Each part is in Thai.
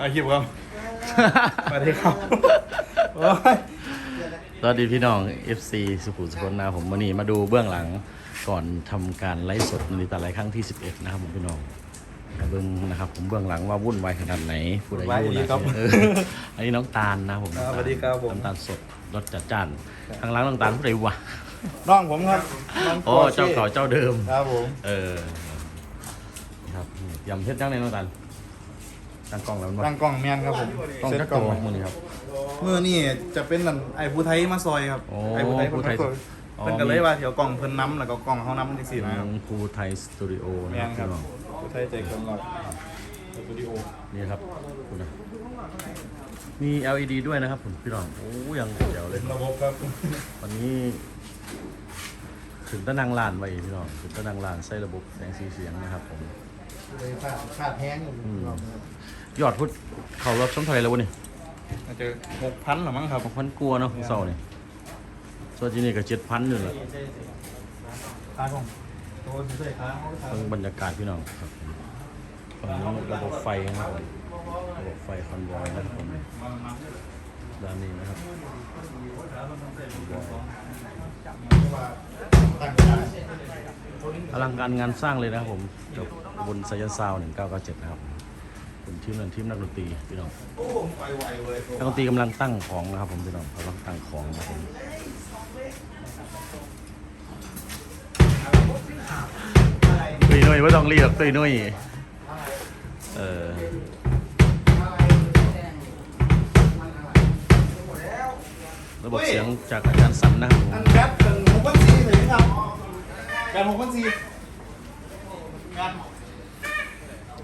อาคลิปครับ สวัสดีครับ โอ้ยสวัสดีพี่น้อง FC สุขุมสุขนนาผมวันนี้มาดูเบื้องหลังก่อนทำการไลฟ์สดในแต่ละครั้งที่ 11 นะครับผมพี่น้องมาเบื้องนะครับ ผมเบื้องหลังว่าวุ่นวายขนาดไหนผู้ใดอยู่นะเอออันนี้น้องตาลนะครับผมครับสวัสดีครับผม น้ำตาลสดรสจัดจ้านข้างหลังน้องตาลผู้ใดวะน้องผมครับน้องโอ้เจ้าเก่าเจ้าเดิม ครับผม เออ ครับนี่ยำเพชรจังเลยน้องตาล ตั้งกล้องแล้วมั้ตั้งกล้องแมนครับผมกล้องเซ็ตจักกล้องตัวไว้มือนี้ครับ เมื่อนี่จะเป็นนั่นไอ้ผู้ไทยมาซอยครับโอ้ไอ้ผู้ไทยผู้ไทยเพิ่นมาซอยอ๋อเพิ่นก็เลยว่าเดี๋ยวกล่องเพิ่นน้ำแล้วก็กล่องเขาน้ำจังสี่นะครับครูไทยสตูดิโอแมนะนคครัรับบพี่น้องผู้ไทยใจเกินร้อยสตูดิโอนี่ครับคุณนะมี LED ด้วยนะครับผมพี่น้องโอ้ยังเดี๋ยวเลเป็ยนระบบครับวันนี้ ถึงตะนังลานไว้พี่น้องถึงตะนังลานใส่ระบบแสงสีเสียงนะครับผม เลยขาดขาดแห้งอยู่อืมยอดพุทธเขารับช่องไทยแล้ววะนี่อาจจะหกพันหรือมั้งครับ พันกลัวาเนาะเศร้านี่ส่วนที่นี่ก็เจ็ดพันอยู่แหละขาของโตัวสุดเลยขาเขาขาเบิ่งบรรยากาศพี่น้องครับฝั่งนี้ระบบไฟนะครับผมระบบไฟคอนวอยนะครับผมด้านนี้นะครับตั้งใจ อลังการงานสร้างเลยนะครับผมจบบนไซยันซาวหนึ่งเก้าเก้าเจ็ดนะครับเป็นทีมนันทีมนักดนตรีพี่น้องนักดนตรีกำลังตั้งของนะครับผมพี่น้องกำลังตั้งของนะครับผมตุยนุ้ยไม่ต้องรีบหรอกตุยนุ้ยเออระบบเสียงจากอาจารย์สันนะครับผม อันแบทเป็นหกพันสี่เลยครับแบทหกพันสี่งาน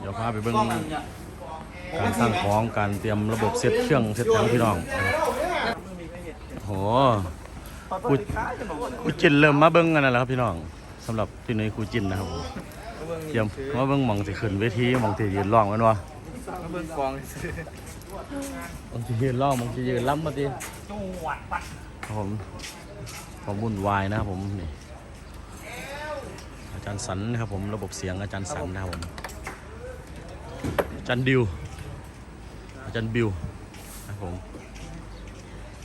เดี๋ยวพาไปเบิ่งกล้องอันเนี่ยการตั้งของการเตรียมระบบเซตเครื่องเซตทั้งพี่น้องนะครับโหครูครูจินเริ่มมาเบิ้งกันแล้วครับพี่น้องสำหรับที่นี่ครูจินนะครับผมเตรียมมาเบิ้งหมองสิขึ้นเวทีหมองสิยืนร้องกันวะมาเบิ่งกองซื้อหมองสิยืนร้องหมองสิยืนล้ำมาดิตู้หวัดปัดครับผม ความวุ่นวายนะครับผมนี่อาจารย์สันนะครับผมระบบเสียงอาจารย์สันนะครับผมอาจารย์ดิวอาจารย์บิวนะครับผม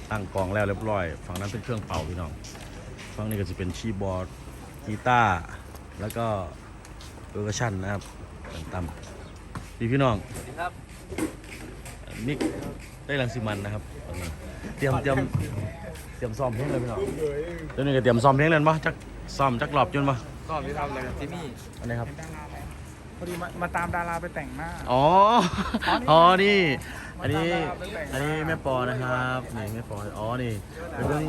ตั้งกองแล้วเรียบร้อย ฝั่งนั้นเป็นเครื่องเป่าพี่น้องฝั่งนี้ก็จะเป็นคีบอร์ดกีตาร์แล้วก็เปอร์ชันนะครับต่ำๆดีพี่น้องสวัสดีครับ มิกได้รังสิมันนะครับตอนนี้เตรียมเตรียมเตรียมซ้อมเพลงเลยพี่น้องเดี๋ยวนี้ก็เตรียมซ้อมเพลงเลยปะจักซ้อมจักรอบจนปะก็ที่ทำอะไรกับที่นี่อันนี้ครับพอดีมามาตามดาราไปแต่งหน้า อ๋อ อ๋อ นี่ อันนี้มาตามดาราไปแต่งหน้าอันนี้แม่ปอนะครับ นี่แม่ปอ อ๋อ นี่เป็นเรื่อง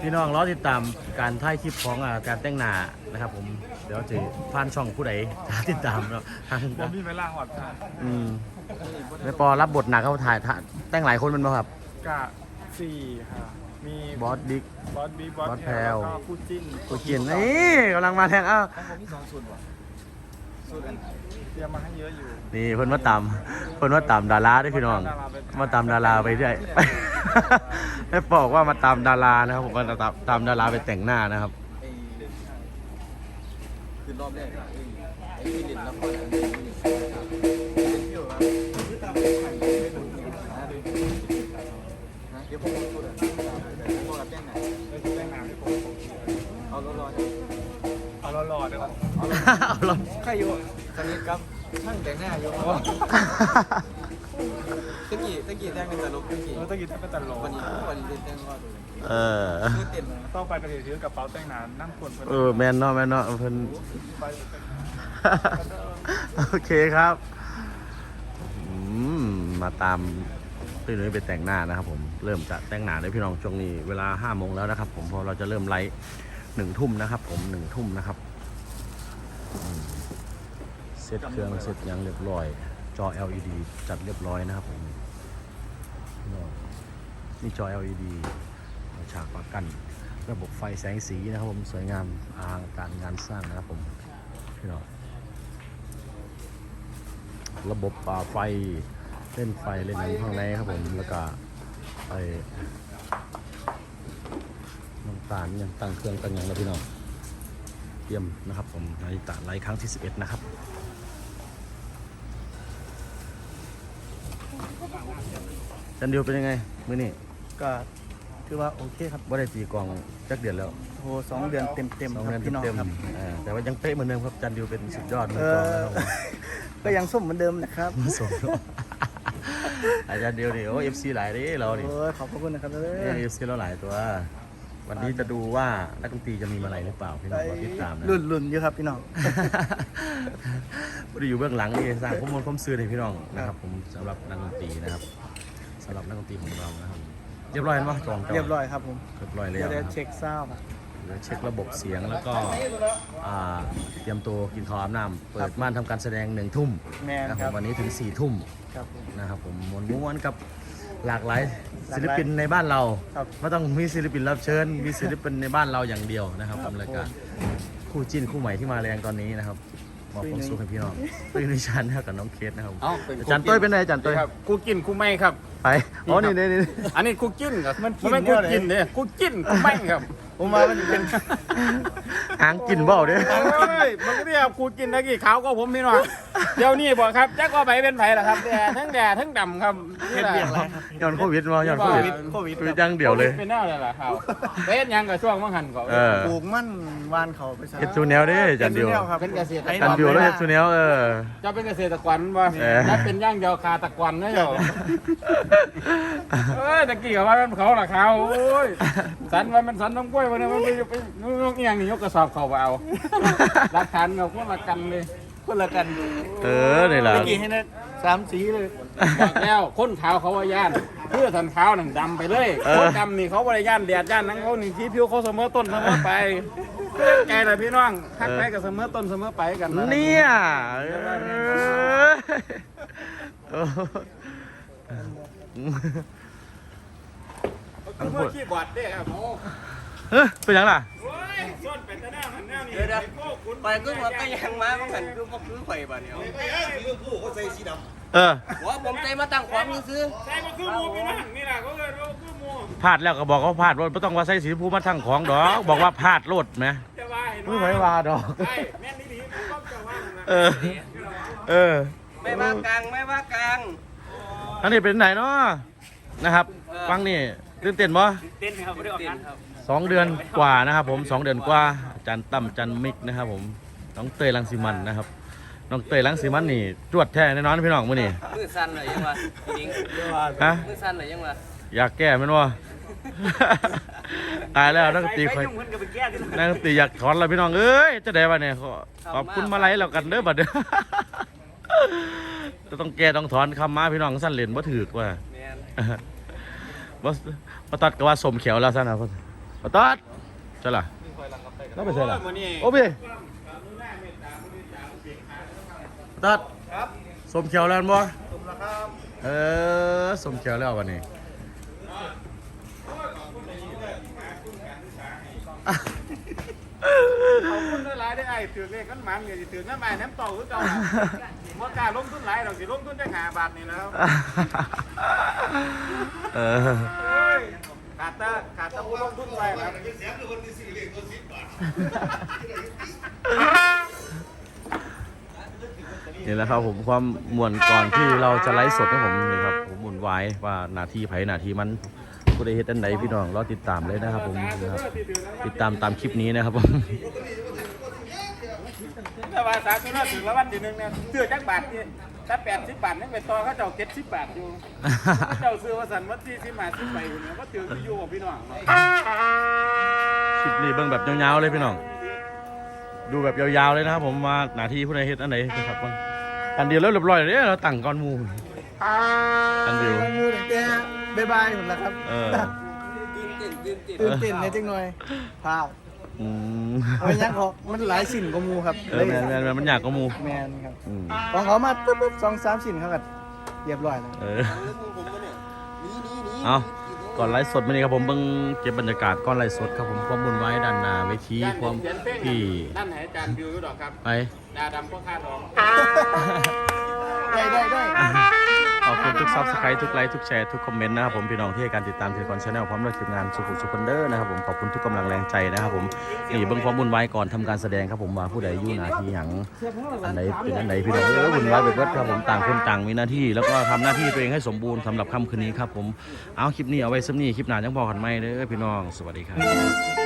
พี่น้องรอติดตามการถ่ายคลิปของอ่าการแต่งหน้า นะครับผมเดี๋ยวจะผ่านช่องผู้ใดจะติดตามเนาะทางผมมีเวลาหอดค่ะอืมแม่ปอรับบทหนักเขาถ่ายถ่ายแต่งหลายคนมันมาครับกะสี่ค่ะมีบอสบิ๊ก บอสบีบอสบอสแพแพรรวแล้วก็คู่จิ้นกูเกียนนี่กำลังมาแทงอ้าวของผมมีสองส่วนว่ะส่วนอันเตรียมมาให้เยอะอยู่ นี่เพิ่นมาตามเพิ่นมาตามดาราด้วยพี่น้องมาตามดาราไปเรื่อย แม่บอกว่ามาตามดารานะครับผมมาตามตามดาราไปแต่งหน้านะครับ คือรอบแรกอะไอ้ที่เด่นละครอันนี้เป็นเที่ยวครับนะเดี๋ยวผมพูดอะพวกกับแป้งไหนเลยแต่งหน้าให้ผมเอาร้อนเอาหล่อๆเดี๋ยวก่อนเอาลงๆใครอยู่สนิทครับช่างแต่งหน้าอยู่ ตะกี้ตะกี้แต่งเป็นตลกตะกี้เออตะกี้ถ้าเป็นตลกวันนี้วันนี้แต่งว่าดูเออคือเต้นต้องไปกระเทียมถือกระเป๋าแต่งหน้านั่งควรเพิ่นเออแมนเนาะแมนเนาะเพิ่นไปแต่งหน้าโอเคครับอืมมาตามตุ้ยนุ้ยไปแต่งหน้านะครับผมเริ่มจะแต่งหน้าเลยพี่น้องช่วงนี้เวลาห้าโมงแล้วนะครับ ผมเพอเราจะเริ่มไลฟ์หนึ่งทุ่มนะครับ ผมหนึ่งทุ่มนะครับอืมเซตเครื่องเซตหยังเรียบร้อย จอ LED จัดเรียบร้อยนะครับผมพี่น้อง นี่จอ LED ฉากประกันระบบไฟแสงสีนะครับผมสวยงามอลังการงานสร้างนะครับผมพี่น้องระบบป่าไฟเล่นไฟเล่นน้ำข้างในครับผมแล้วก็ไอ้น้ำตาลยังตั้งเครื่องตั้งยังแล้วพี่น้องเตรียมนะครับผมนาฬิกาไลฟ์ครั้งที่ 11 นะครับจันเดิวเป็นยังไง มื้อนี้ ก็ถือว่าโอเคครับบ่ได้ตีกลองจักเดือนแล้วโอ้โหสองเดือนเต็มเต็มสองครัเดือบนพี่น้องเต็มครับ ๆอ่าแต่ว่ายังเป๊ะเหมือนเดิมครับจันดิวเป็นสุดยอดมืเออกลองอนะครับผม ก็ยังส้มเหมือนเดิมนะครับสมอาจารย์เดียวนี่โอ้เอฟซีหลายดิเรานี่โอ้ยขอบพระคุณนะครับเด้อเอฟซีเราหลายตัว วันนี้จะดูว่านักดนตรีจะมีมาอะไรหรือเปล่าพี่น้องรอติดตามนะรุ่นรุ่นเยอะครับพี่น้อง ไม่ได้อยู่เบื้องหลังนี่สร้างข้อมูลข้อมซื่อให้พี่น้องนะครับ ผมสำหรับนักดนตรีนะครับสำหรับนักดนตรีของเรานะครับ เรียบร้อยแล้วปะจองจงเรียบร้อยครับผมเรียบร้อยแล้เดี๋ยววเดี๋ยวนะครับเช็คเศร้าครับ เดี๋ยวเช็คระบบเสียงแล้วก็อ่าเตรียมตัวกินข้าวอาบน้ำเปิดม่านทำการแสดงหนึ่งทุ่มแมนนะคครัรับบวันนี้ถึงสี่ทุ่มครับผม นะครับผมมวนม้วนๆกับหลากหลายหลากหลายศิลปินในบ้านเราครับ ไม่ต้องมีศิลปินรับเชิญ มีศิลปินในบ้านเราอย่างเดียวนะครับผมรายการคู่จิ้นคู่ใหม่ที่มาแรงตอนนี้นะครับมอบความสุขให้พี่น้องเป็นนิชานนะครับกับน้องเคสนะครับเอ้าเป็นอาจารย์ต้อยเป็นไงอาจารย์ต้อยครับกูกินกูไม่ครับ ไปอ๋อนี่นี่นี่อันนี้กูกินครับมันกินไม่กูเนี่ยกินเนี่ยกูกินกูไม่ครับผมมามันเป็นหางกินเบ้าเด้อโอ้ยมันก็เรียกกูกินตะกี้ขาวก็ผมพี่น้องเดี๋ยวนี้บอกครับแจ็คว่าไปเป็นไผ่ล่ะครับแดดทั้งแดดทั้งดำครับนี่แหละย้อนโควิดมาย้อนโควิดโควิดโควิดอยังเดียวเลยเป็นแนวอะไรล่ะครับเป็นหยังกับช่วงมังหันก่อนเออปลูกมันวานเขาไปซะเฮ็ดจูแนวเด้อาจารย์เดียวครับเป็นเกษตรอาจารย์เดียวแล้วเฮ็ดจูแนวเออจะเป็นเกษตรกรบ่เออจะเป็นย่างเดียวคาตะกวันนะโยเอ้ยตะกี้กับว่ามันเขาล่ะเขาโอ้ยสันว่ามันสันน้ำกล้วยวันนี้มันไปไปนกเอียงนี่ยกกระสอบเขาไปเอาหลักฐานเราคนละกันเลยคนละกันเออนี่ล่ะเมื่อกี้ให้นะสามสีเลยบอกแล้วคนขาวเขาว่าย่านเพื่อทันขาวนั่นดำไปเลยเออคนดำนี่เขาบริย่านแดดย่านนั้นเขานี่ที่ผิวเขาเสมอต้นเสมอไปไงล่ะพี่น้องทักไปกับเสมอต้นเสมอไปกันนะเนี่ยเออคือเมื่อขี้บอดเด้ครับโอ้ เฮ้ยเป็นยังล่ะโอ้ยส้นเป็นตะแนวหันแนวนี่เดี๋ยวโอ้คุณไปก็มาก็ยังมาก็หันคือบ่คือข่อยบัดเนี้เออว่าผมใจมาตั้งความซื้อใช่มาคือหมูพี่น้องนี่แหละเขาเลยว่าคือหมูพลาดแล้วก็บอกว่าพลาดรถไม่ต้องว่าใส่สีชมพูมาทั้งของดอกบอกว่าพลาดรถไหมจะว่าเห็นไม่ไหวว่าดอกใช่แม่นนี่ดีผมก็จะว่านั่นแหละเออเออไม่ว่ากลางไม่ว่ากลางอันนี้เป็นไหนเนาะนะครับฟังนี่ ตื่นเต้นบ่เต้นครับไม่ได้ออกงานครับสองเดือนกว่านะครับ ผมสองเดือนกว่าอาจารย์ตั้มอาจารย์มิกนะครับ ผมน้องเตยรังสีมันนะครับน้องเตยรังสีมันนี่จวดแท้แน่นอนพี่น้องมื้อนี้มือสั่นเลยยังวะจริงฮะมือสั่นเลยยังวะอยากแก้แมันวะ ตายแล้วนักดนตรีคอยนักดนตรีอยากถอนแล้วพี่น้องเอ้ยจะได้ป่ะเนี่ยขอขอบคุณมาไล่แล้วกันเด้อบัดเด้อจะต้องแก้ต้องถอนคำมาพี่น้องสั้นเหรียญบ่ถือกว่าแมน บ่บ่ตัดก็ว่าสมเขียวแล้วสั้นนะพ่อบ่ตัดใช่ล่ะแล้วไปใช่ล่ะโอ้พี่บ่ตัดสมเขียวแล้วบ่เออสมเขียวแล้ววันนี้ขอบคุณหลายได้ไอ้ถือเลขกันหมันเนี่ยสิถือน้ำใหม่น้ำเต่าคือเก่าว่ากล้าลงทุนหลายเราสิลงทุนได้หาบาทนี่แล้วเออ ขาดตาขาดตา ผู้ลงทุนไปครับนี่แหละครับผมความมวนก่อนที่เราจะไลฟ์สดนะผมนี่ครับผมหมุนไว้ว่านาทีไผหนาทีมันผู้ใดเฮ็ดอันไหนพี่น้องรอติดตามเลยนะครับผมนะครับติดตามตามคลิปนี้นะครับผมถ้าว่าสามสิบห้าถึงละวันทีหนึ่งเนี่ยเสื้อจักบาทเนี่ย ถ้าแปดสิบบาทนี่ไปต่อเขาเจ้าเจ็ดสิบบาทอยู่เขาเจ้าซื้อว่าสันวัดที่สิบมาสิบไปอยู่เนี่ยว่าถืออยู่กับพี่น้องเนาะคลิปนี้เบิ่งแบบยาวๆเลยพี่น้อง ดูแบบยาวๆเลยนะครับผมมาหนาทีผู้ใดเฮ็ดอันไหนนะครับผมอันเดียวแล้วเรียบร้อยเลยเนี่ยเราตั้งก่อนหมูอันเดียวงูตั้งแต่บ๊ายบายหมดแล้วครับเออตื่นเต้นตื่นเต้นตื่นเต้นในจังหน่อยพาว อืมเอาไปยังเขามันหลายสิ่นกว่าหมูครับเออแมนแมนแมนมันอยากก็มูแมนครับอืมของเขามาปุ๊บปุ๊บสองสามสิ่นเขาก็เรียบร้อยแล้วเออ เอาก่อนไลฟ์สดมานี่ครับผมเบิ่งเก็บบรรยากาศก่อนไลฟ์สดครับผมความบุญไว้ด้านหน้าเวทีความที่นั่นไหนจานบิวอยู่ดอกครับไป ดาดำก็คาดรอง ได้ได้ได้ข อบคุณทุกซับสไครต์ทุกไลค์ทุกแชร์ทุกคอมเมนต์นะครับผมพี่น้องที่ให้การติดตามทีคอนชาแนลพร้อมด้วยทีมงานสุขุสุขคนเดอร์นะครับผมขอบคุณทุกกำลังแรงใจนะครับผมนี่เบิ่งความวุ่นวายก่อนทำการแสดงครับผมว่าผู้ใดอยู่หน้าที่หยังอันไหนเป็นอันไหนพี่น้องเออวุ่นวายไปเบิดครับผมต่างคนต่างมีหน้าที่ แล้วก็ทำหน้าที่ตัวเองให้สมบูรณ์สำหรับค่ำคืนนี้ครับผมเอาคลิปนี้เอาไว้ซ้ำนี้คลิปหน้าจังพอกันไหมเด้อพี่น้องสวัสดีครับ